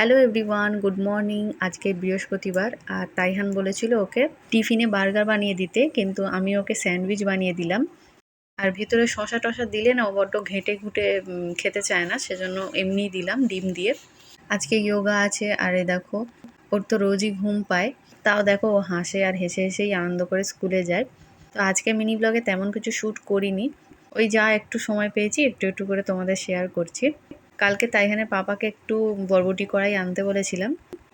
Hello everyone good morning আজকে বৃহস্পতিবার, আর তাইহান বলেছিল ওকে টিফিনে বার্গার বানিয়ে দিতে, কিন্তু আমি ওকে স্যান্ডউইচ বানিয়ে দিলাম। আর ভিতরে শশা টশা দিলে না ও বড্ড ঘেঁটে ঘুটে খেতে চায় না, সেজন্য এমনিই দিলাম ডিম দিয়ে। আজকে যোগা আছে, আর এ দেখো, ওর তো রোজই ঘুম পায়। তাও দেখো ও হাসে আর হেসে হেসেই আনন্দ করে স্কুলে যায়। তো আজকে মিনি ব্লগে তেমন কিছু শ্যুট করিনি। ওই যা একটু সময় পেয়েছি, একটু একটু করে তোমাদের শেয়ার করছি। কালকে তাইহানের পাপাকে একটু বরবটি কড়াই আনতে বলেছিলাম।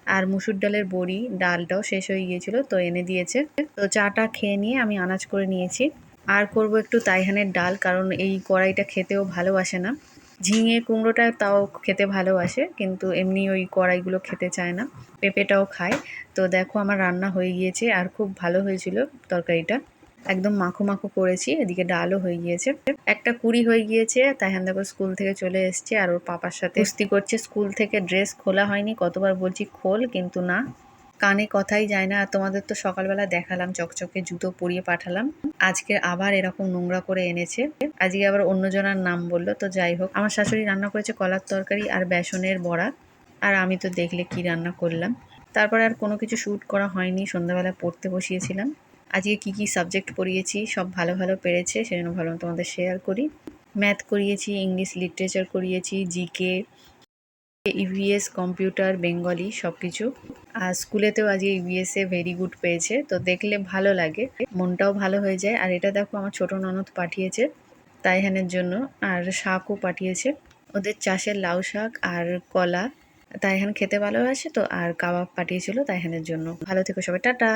আর মুসুর ডালের বড়ি, ডালটাও শেষ হয়ে গিয়েছিল, তো এনে দিয়েছে। তো চাটা খেয়ে নিয়ে আমি আনাজ করে নিয়েছি। আর করব একটু তাইহানের ডাল, কারণ এই কড়াইটা খেতেও ভালোবাসে না। ঝিঙে কুমড়োটা তাও খেতে ভালোবাসে, কিন্তু এমনি ওই কড়াইগুলো খেতে চায় না। পেঁপেটাও খায়। তো দেখো আমার রান্না হয়ে গিয়েছে, আর খুব ভালো হয়েছিল তরকারিটা। একদম মাখো মাখো করেছি, এদিকে ডালও হয়ে গিয়েছে। একটা কুড়ি হয়ে গিয়েছে তাইহান দেখো স্কুল থেকে চলে এসছে আর ওর পাপার সাথে। কুস্তি করছে, স্কুল থেকে ড্রেস খোলা হয়নি, কতবার বলছি খোল, কিন্তু না। কানে কথাই যায় না তোমাদের তো সকালবেলা দেখালাম, চকচকে জুতো পরিয়ে পাঠালাম। আজকে আবার এরকম নোংরা করে এনেছে। আজকে আবার অন্যজনার নাম বলল, তো যাই হোক। আমার শাশুড়ি রান্না করেছে কলার তরকারি আর বেসনের বড়া, আর আমি তো দেখলে কি রান্না করলাম। তারপরে আর কোনো কিছু শ্যুট করা হয়নি সন্ধ্যাবেলা পড়তে বসিয়েছিলাম। আজকে কি কি সাবজেক্ট পড়িয়েছি, সব ভালো ভালো পেরেছে, সেজন্য ভাবলাম তোমাদের শেয়ার করি। ম্যাথ করিয়েছি ইংলিশ লিটারেচার করিয়েছি জিকে ইভিএস কম্পিউটার বেঙ্গলি সব কিছু আর স্কুলেতেও আজকে ইভিএসে ভেরি গুড পেয়েছে, তো দেখলে ভালো লাগে। মনটাও ভালো হয়ে যায়। আর এটা দেখো, আমার ছোট ননদ পাঠিয়েছে তাইহানের জন্য, আর শাকও পাঠিয়েছে। ওদের চাষের লাউ শাক আর কলা, তাইহান খেতে ভালোবাসে তো, আর কাবাব পাঠিয়েছিল তাইহানের জন্য। ভালো থেকো সবাই, টাটা!